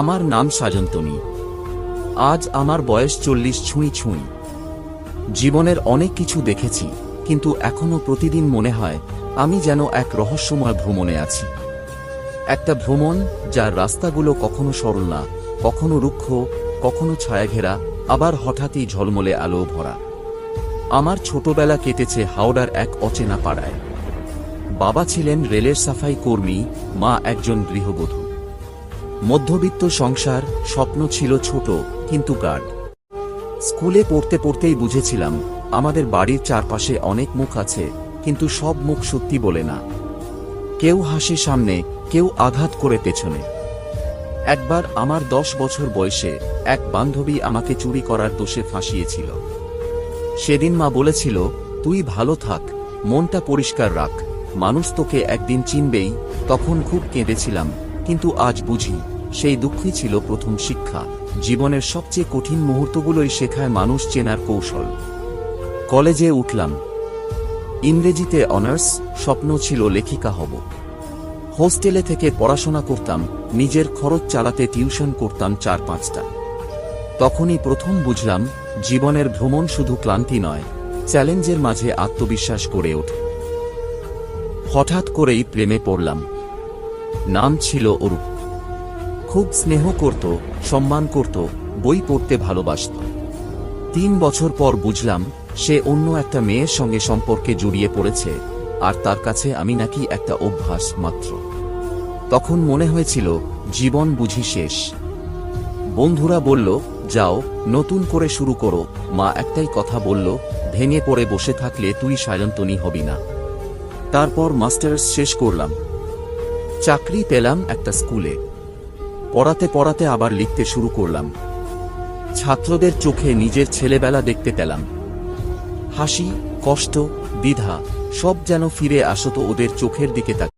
আমার নাম সাজন্তনী আজ আমার বয়স চল্লিশ ছুঁই ছুঁই। জীবনের অনেক কিছু দেখেছি, কিন্তু এখনও প্রতিদিন মনে হয় আমি যেন এক রহস্যময় ভ্রমণে আছি। একটা ভ্রমণ যার রাস্তাগুলো কখনো সরল না, কখনো রুক্ষ, কখনো ছায়াঘেরা, আবার হঠাৎই ঝলমলে আলো ভরা। আমার ছোটবেলা কেটেছে হাওড়ার এক অচেনা পাড়ায়। বাবা ছিলেন রেলের সাফাই কর্মী, মা একজন গৃহবধূ। মধ্যবিত্ত সংসার, স্বপ্ন ছিল ছোট, কিন্তু গাঢ়। স্কুলে পড়তে পড়তেই বুঝেছিলাম, আমাদের বাড়ির চারপাশে অনেক মুখ আছে, কিন্তু সব মুখ সত্যি বলে না। কেউ হাসে সামনে, কেউ আঘাত করে পেছনে। একবার আমার দশ বছর বয়সে এক বান্ধবী আমাকে চুরি করার দোষে ফাঁসিয়েছিল। সেদিন মা বলেছিল, তুই ভালো থাক, মনটা পরিষ্কার রাখ। মানুষ তোকে একদিন চিনবেই, তখন খুব কেঁদেছিলাম। কিন্তু আজ বুঝি, সেই দুঃখই ছিল প্রথম শিক্ষা, জীবনের সবচেয়ে কঠিন মুহূর্তগুলোই শেখায় মানুষ চেনার কৌশল। কলেজে উঠলাম। ইংরেজিতে অনার্স, স্বপ্ন ছিল লেখিকা হব। হোস্টেলে থেকে পড়াশোনা করতাম, নিজের খরচ চালাতে টিউশন করতাম চার পাঁচটা। তখনই প্রথম বুঝলাম, জীবনের ভ্রমণ শুধু ক্লান্তি নয়, চ্যালেঞ্জের মাঝে আত্মবিশ্বাস গড়ে ওঠে। হঠাৎ করেই প্রেমে পড়লাম। নাম ছিল অরূপ। খুব স্নেহ করত, সম্মান করত, বই পড়তে ভালোবাসত। তিন বছর পর বুঝলাম, সে অন্য একটা মেয়ের সঙ্গে সম্পর্কে জড়িয়ে পড়েছে, আর তার কাছে আমি নাকি একটা অভ্যাস মাত্র। তখন মনে হয়েছিল, জীবন বুঝি শেষ। বন্ধুরা বলল, যাও, নতুন করে শুরু করো। মা একটাই কথা বলল, ভেঙে পড়ে বসে থাকলে তুই সায়ন্তনী হবি না। তারপর মাস্টার্স শেষ করলাম। চাকরি পেলাম একটা স্কুলে। পড়াতে পড়াতে আবার লিখতে শুরু করলাম। ছাত্রদের চোখে নিজের ছেলেবেলা দেখতে পেলাম। হাসি, কষ্ট, দ্বিধা সব যেন ফিরে আসত ওদের চোখের দিকে তাক